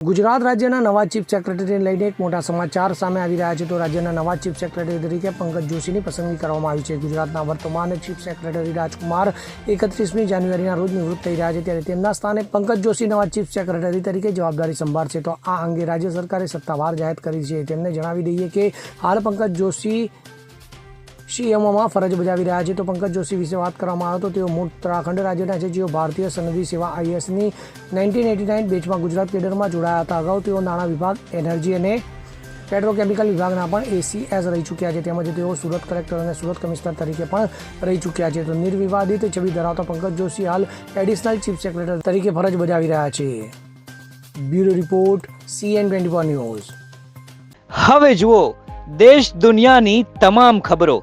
ગુજરાત રાજ્યના નવા ચીફ સેક્રેટરીને લઈને એક મોટા સમાચાર સામે આવી રહ્યા છે. તો રાજ્યના નવા ચીફ સેક્રેટરી તરીકે પંકજ જોશીની પસંદગી કરવામાં આવી છે. ગુજરાતના વર્તમાન ચીફ સેક્રેટરી રાજકુમાર એકત્રીસમી જાન્યુઆરીના રોજ નિવૃત્ત થઈ રહ્યા છે. ત્યારે તેમના સ્થાને પંકજ જોશી નવા ચીફ સેક્રેટરી તરીકે જવાબદારી સંભાળશે. તો આ અંગે રાજ્ય સરકારે સત્તાવાર જાહેર કરી છે. તેમને જણાવી દઈએ કે હાલ પંકજ જોશી સીએમઓમાં ફરજ બજાવી રહ્યા છે. તો પંકજ જોશી વિશે વાત કરવામાં આવે તો તેઓ મૂળ ઉત્તરાખંડ રાજ્યના છે. જેઓ ભારતીય સનદી સેવા આઈએસની નાઇન્ટીન એટી નાઇન બેચમાં ગુજરાત કેડરમાં જોડાયા હતા. અગાઉ તેઓ નાણાં વિભાગ, એનર્જી અને પેટ્રોકેમિકલ વિભાગના પણ એસીએસ રહી ચૂક્યા છે. તેમજ તેઓ સુરત કલેક્ટર અને સુરત કમિશનર તરીકે પણ રહી ચૂક્યા છે. તો નિર્વિવાદિત છબી ધરાવતા પંકજ જોશી હાલ એડિશનલ ચીફ સેક્રેટરી તરીકે ફરજ બજાવી રહ્યા છે. Bureau report CN twenty news. હવે જુઓ, દેશ દુનિયાની તમામ ખબરો.